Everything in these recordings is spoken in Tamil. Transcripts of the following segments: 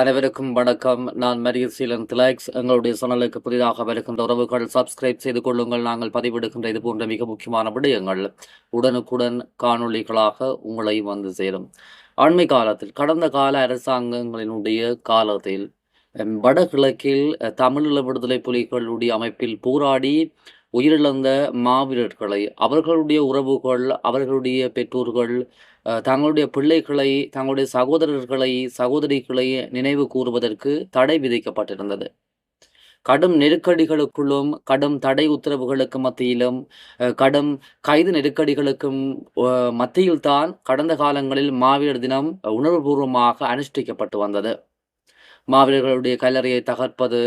அனைவருக்கும் வணக்கம். நான் மரியசீலன் திலாக்ஸ். எங்களுடைய சேனலுக்கு புதிதாக வருகின்ற உறவுகள் சப்ஸ்கிரைப் செய்து கொள்ளுங்கள். நாங்கள் பதிவிடுகின்ற இது போன்ற மிக முக்கியமான விடயங்கள் உடனுக்குடன் காணொளிகளாக உங்களை வந்து சேரும். அண்மை காலத்தில் கடந்த கால அரசாங்கங்களினுடைய காலத்தில் வடகிழக்கில் தமிழீழ விடுதலை புலிகளுடைய அமைப்பில் போராடி உயிரிழந்த மாவீரர்களை அவர்களுடைய உறவுகள் அவர்களுடைய பெற்றோர்கள் தங்களுடைய பிள்ளைகளை தங்களுடைய சகோதரர்களை சகோதரிகளை நினைவு கூறுவதற்கு தடை விதிக்கப்பட்டிருந்தது. கடும் நெருக்கடிகளுக்குள்ளும் கடும் தடை உத்தரவுகளுக்கு மத்தியிலும் கடும் கைது நெருக்கடிகளுக்கும் மத்தியில்தான் கடந்த காலங்களில் மாவீரர் தினம் உணர்வுபூர்வமாக அனுஷ்டிக்கப்பட்டு வந்தது. மாவீரர்களுடைய கல்லறையை தகர்ப்பது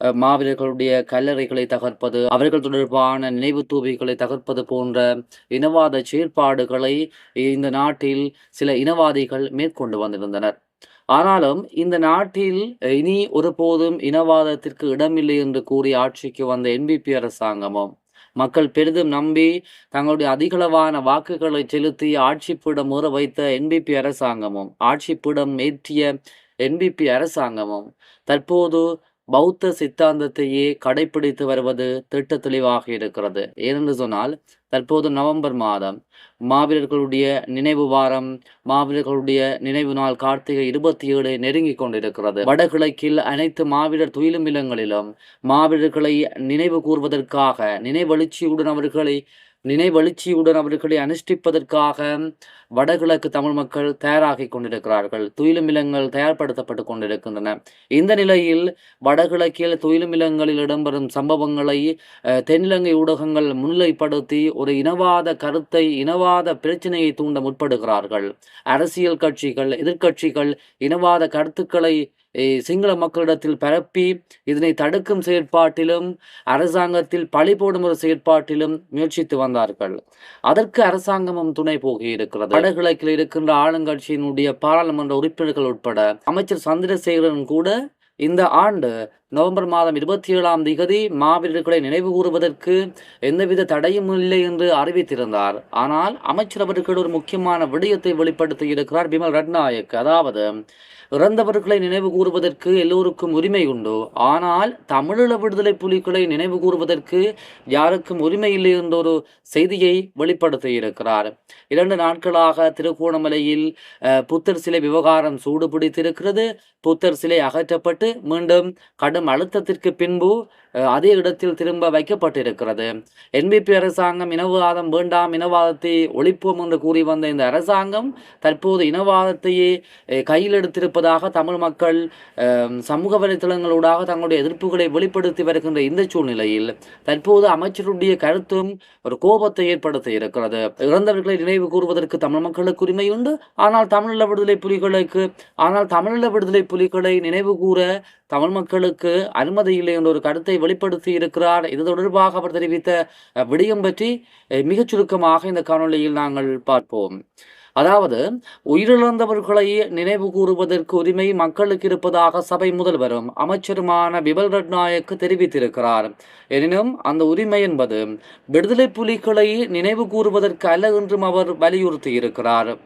அஹ், மாவீரர்களுடைய கல்லறைகளை தகர்ப்பது அவர்கள் தொடர்பான நினைவு தூவிகளை தகர்ப்பது போன்ற இனவாத செயற்பாடுகளை இந்த நாட்டில் சில இனவாதிகள் மேற்கொண்டு வந்திருந்தனர். ஆனாலும் இந்த நாட்டில் இனி ஒருபோதும் இனவாதத்திற்கு இடமில்லை என்று கூறி ஆட்சிக்கு வந்த என்பிபி அரசாங்கமும் மக்கள் பெரிதும் நம்பி தங்களுடைய அதிகளவான வாக்குகளை செலுத்தி ஆட்சிப்பீடம் ஊற வைத்த என்பிபி அரசாங்கமும் ஆட்சிப்பீடம் ஏற்றிய என்பிபி அரசாங்கமும் தற்போது பௌத்த சித்தாந்தத்தையே கடைபிடித்து வருவது திட்ட தெளிவாக இருக்கிறது. ஏனென்று சொன்னால் தற்போது நவம்பர் மாதம் மாவீரர்களுடைய நினைவு வாரம் மாவீரர்களுடைய நினைவு நாள் கார்த்திகை இருபத்தி ஏழு நெருங்கி கொண்டிருக்கிறது. வடகிழக்கில் அனைத்து மாவீரர் துயிலும் இல்லங்களிலும் மாவீரர்களை நினைவு கூர்வதற்காக நினைவெழுச்சியுடன் அவர்களை நினைவெழுச்சியுடன் அவர்களை அனுஷ்டிப்பதற்காக வடகிழக்கு தமிழ் மக்கள் தயாராகி கொண்டிருக்கிறார்கள். துயிலுமிலங்கள் தயார்படுத்தப்பட்டு கொண்டிருக்கின்றன. இந்த நிலையில் வடகிழக்கில் துயிலுமிலங்களில் இடம்பெறும் சம்பவங்களை தென்னிலங்கை ஊடகங்கள் முன்னிலைப்படுத்தி ஒரு இனவாத கருத்தை இனவாத பிரச்சனையை தூண்ட முற்படுகிறார்கள். அரசியல் கட்சிகள் எதிர்க்கட்சிகள் இனவாத கருத்துக்களை சிங்கள மக்களிடத்தில் பரப்பி இதனை தடுக்கும் செயற்பாட்டிலும் அரசாங்கத்தில் பழி போடும் ஒரு செயற்பாட்டிலும் முயற்சித்து வந்தார்கள். அதற்கு அரசாங்கமும் துணை போகி இருக்கிறது வடகிழக்கில் இருக்கின்ற ஆளுங்கட்சியினுடைய பாராளுமன்ற உறுப்பினர்கள் உட்பட அமைச்சர் சந்திரசேகரன் கூட இந்த ஆண்டு நவம்பர் மாதம் இருபத்தி ஏழாம் திகதி மாவீரர்களை நினைவு கூறுவதற்கு எந்தவித தடையும் இல்லை என்று அறிவித்திருந்தார். ஆனால் அமைச்சர் அவர்கள் ஒரு முக்கியமான விடயத்தை வெளிப்படுத்தி இருக்கிறார். பிமல் ரட்நாயக். அதாவது இறந்தவர்களை நினைவு கூறுவதற்கு எல்லோருக்கும் உரிமை உண்டு? ஆனால் தமிழீழ விடுதலை புலிகளை நினைவு கூறுவதற்கு யாருக்கும் உரிமை இல்லை என்ற ஒரு செய்தியை வெளிப்படுத்தி இருக்கிறார். இரண்டு நாட்களாக திருகோணமலையில் புத்தர் சிலை விவகாரம் சூடு பிடித்திருக்கிறது புத்தர் சிலை அகற்றப்பட்டு மீண்டும் கடும் அழுத்தத்திற்கு பின்பு அதே இடத்தில் திரும்ப வைக்கப்பட்டிருக்கிறது. என்பிபி அரசாங்கம் இனவாதம் வேண்டாம் இனவாதத்தை ஒழிப்போம் என்று கூறி வந்த இந்த அரசாங்கம் தற்போது இனவாதத்தையே கையில் எடுத்திருப்பது முழுவதாக தமிழ் மக்கள் சமூக வலைத்தளங்களூடாக தங்களுடைய எதிர்ப்புகளை வெளிப்படுத்தி வருகின்ற இந்த சூழ்நிலையில் தற்போது அமைச்சருடைய கருத்தும் ஒரு கோபத்தை ஏற்படுத்தி இருக்கிறது. இறந்தவர்களை நினைவு கூறுவதற்கு தமிழ் மக்களுக்கு உரிமை உண்டு. ஆனால் தமிழீழ விடுதலை புலிகளுக்கு ஆனால் தமிழீழ விடுதலை புலிகளை நினைவு கூற தமிழ் மக்களுக்கு அனுமதி இல்லை என்ற ஒரு கருத்தை வெளிப்படுத்தி இருக்கிறார். இது தொடர்பாக அவர் தெரிவித்த விடயம் பற்றி மிகச் சுருக்கமாக இந்த காணொலியில் நாங்கள் பார்ப்போம். அதாவது உயிரிழந்தவர்களை நினைவு கூறுவதற்கு உரிமை மக்களுக்கு இருப்பதாக சபை முதல்வரும் அமைச்சருமான பிபல் ரட்நாயக் தெரிவித்திருக்கிறார். எனினும் அந்த உரிமை என்பது விடுதலை புலிகளை நினைவு கூறுவதற்கு அல்ல என்றும் அவர் வலியுறுத்தி இருக்கிறார்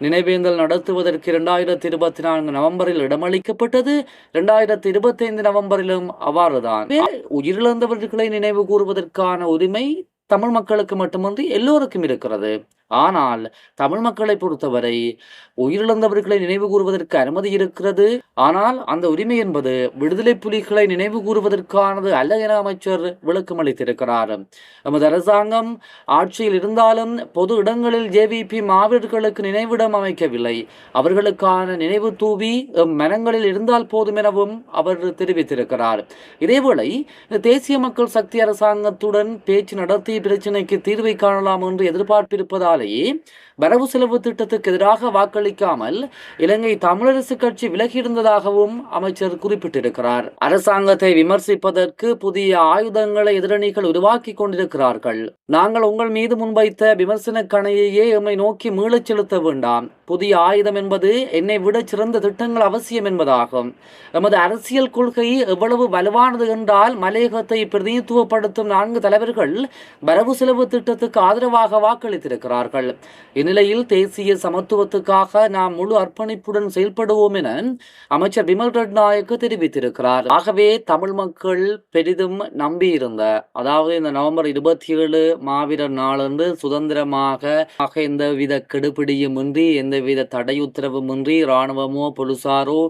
நினைவேந்தல் நடத்துவதற்கு இரண்டாயிரத்தி இருபத்தி நான்கு நவம்பரில் இடமளிக்கப்பட்டது. இரண்டாயிரத்தி இருபத்தி ஐந்து நவம்பரிலும் அவ்வாறுதான். உயிரிழந்தவர்களை நினைவு கூறுவதற்கான உரிமை தமிழ் மக்களுக்கு மட்டுமின்றி எல்லோருக்கும் இருக்கிறது. ஆனால் தமிழ் மக்களை பொறுத்தவரை உயிரிழந்தவர்களை நினைவு கூறுவதற்கு அனுமதி இருக்கிறது. ஆனால் அந்த உரிமை என்பது விடுதலை புலிகளை நினைவு கூறுவதற்கானது அல்ல என அமைச்சர் விளக்கம் அளித்திருக்கிறார். நமது அரசாங்கம் ஆட்சியில் இருந்தாலும் பொது இடங்களில் ஜேவிபி மாவீரர்களுக்கு நினைவிடம் அமைக்கவில்லை. அவர்களுக்கான நினைவு தூவி மனங்களில் இருந்தால் போதும் எனவும் அவர் தெரிவித்திருக்கிறார். இதேவேளை தேசிய மக்கள் சக்தி அரசாங்கத்துடன் பேச்சு நடத்தி பிரச்சினைக்கு தீர்வை காணலாம் என்று எதிர்பார்ப்பிருப்பதாலேயே வரவு செலவு திட்டத்துக்கு எதிராக வாக்களிக்காமல் இலங்கை தமிழரசு கட்சி விலகியிருந்ததாகவும் அமைச்சர் குறிப்பிட்டிருக்கிறார். அரசாங்கத்தை விமர்சிப்பதற்கு புதிய ஆயுதங்களை எதிரணிகள் உருவாக்கி கொண்டிருக்கிறார்கள். நாங்கள் உங்கள் மீது முன்வைத்த விமர்சன கணையையே எம்மை நோக்கி மீளச் செலுத்த வேண்டாம். புதிய ஆயுதம் என்பது என்னை விட சிறந்த திட்டங்கள் அவசியம் என்பதாகும். எமது அரசியல் கொள்கை எவ்வளவு வலுவானது என்றால் மலையகத்தை பிரதிநிதித்துவப்படுத்தும் நான்கு தலைவர்கள் வரவு செலவு திட்டத்துக்கு ஆதரவாக வாக்களித்திருக்கிறார் தெரிவித்துள்ளார்கள் இந்நிலையில் தேசிய சமத்துவத்துக்காக நாம் முழு அர்ப்பணிப்புடன் செயல்படுவோம் என அமைச்சர் விமல் ரட்நாயக்கு தெரிவித்திருக்கிறார். ஆகவே தமிழ் மக்கள் பெரிதும் நம்பியிருந்த அதாவது இந்த நவம்பர் இருபத்தி ஏழு மாவீரர் நாளன்று சுதந்திரமாக எந்தவித கெடுபிடியும் இன்றி எந்தவித தடையுத்தரவும் இன்றி இராணுவமோ போலீசாரோ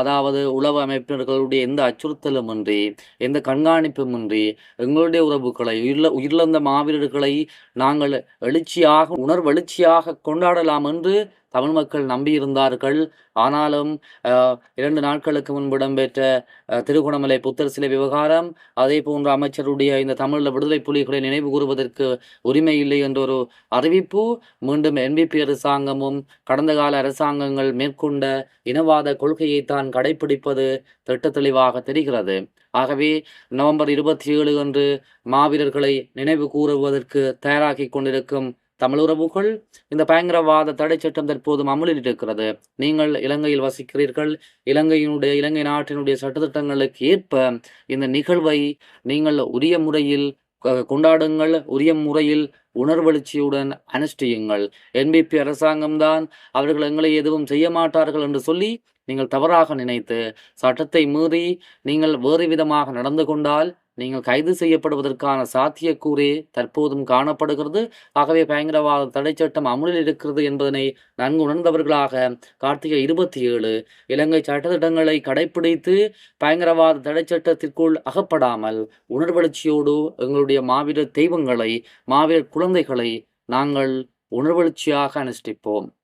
அதாவது உளவு அமைப்பினர்களுடைய எந்த அச்சுறுத்தலும் இன்றி எந்த கண்காணிப்பும் இன்றி எங்களுடைய உறவுகளை உயிர்ல உயிரிழந்த மாவீரர்களை நாங்கள் எழுச்சியாக உணர்வெழுச்சியாக கொண்டாடலாம் என்று தமிழ் மக்கள் நம்பியிருந்தார்கள். ஆனாலும் இரண்டு நாட்களுக்கு முன்பு இடம்பெற்ற திருகோணமலை புத்தர் சிலை விவகாரம் அதே போன்ற அமைச்சருடைய இந்த தமிழ் விடுதலை புலிகளை நினைவு கூறுவதற்கு உரிமை இல்லை என்ற ஒரு அறிவிப்பு மீண்டும் என்பிபி அரசாங்கமும் கடந்த கால அரசாங்கங்கள் மேற்கொண்ட இனவாத கொள்கையைத்தான் கடைபிடிப்பது திட்ட தெளிவாக தெரிகிறது. ஆகவே நவம்பர் இருபத்தி ஏழு அன்று மாவீரர்களை நினைவு கூறுவதற்கு தயாராகி கொண்டிருக்கும் தமிழுறவுகள் இந்த பயங்கரவாத தடை சட்டம் தற்போதும் அமலில் இருக்கிறது நீங்கள் இலங்கையில் வசிக்கிறீர்கள் இலங்கையினுடைய இலங்கை நாட்டினுடைய சட்டத்திட்டங்களுக்கு ஏற்ப இந்த நிகழ்வை நீங்கள் உரிய முறையில் கொண்டாடுங்கள் உரிய முறையில் உணர்வெழுச்சியுடன் அனுஷ்டியுங்கள். என்பிபி அரசாங்கம்தான் அவர்கள் எங்களை எதுவும் செய்ய மாட்டார்கள் என்று சொல்லி நீங்கள் தவறாக நினைத்து சட்டத்தை மீறி நீங்கள் வேறு விதமாக நடந்து கொண்டால் நீங்கள் கைது செய்யப்படுவதற்கான சாத்தியக்கூறே தற்போதும் காணப்படுகிறது. ஆகவே பயங்கரவாத தடை சட்டம் அமுலில் இருக்கிறது என்பதனை நன்கு உணர்ந்தவர்களாக கார்த்திகை இருபத்தி ஏழு இலங்கை சட்டத்திட்டங்களை கடைப்பிடித்து பயங்கரவாத தடை சட்டத்திற்குள் அகப்படாமல் உணர்வெழுச்சியோடு எங்களுடைய மாவீரர் தெய்வங்களை மாவீரர் குழந்தைகளை நாங்கள் உணர்வெழுச்சியாக அனுஷ்டிப்போம்.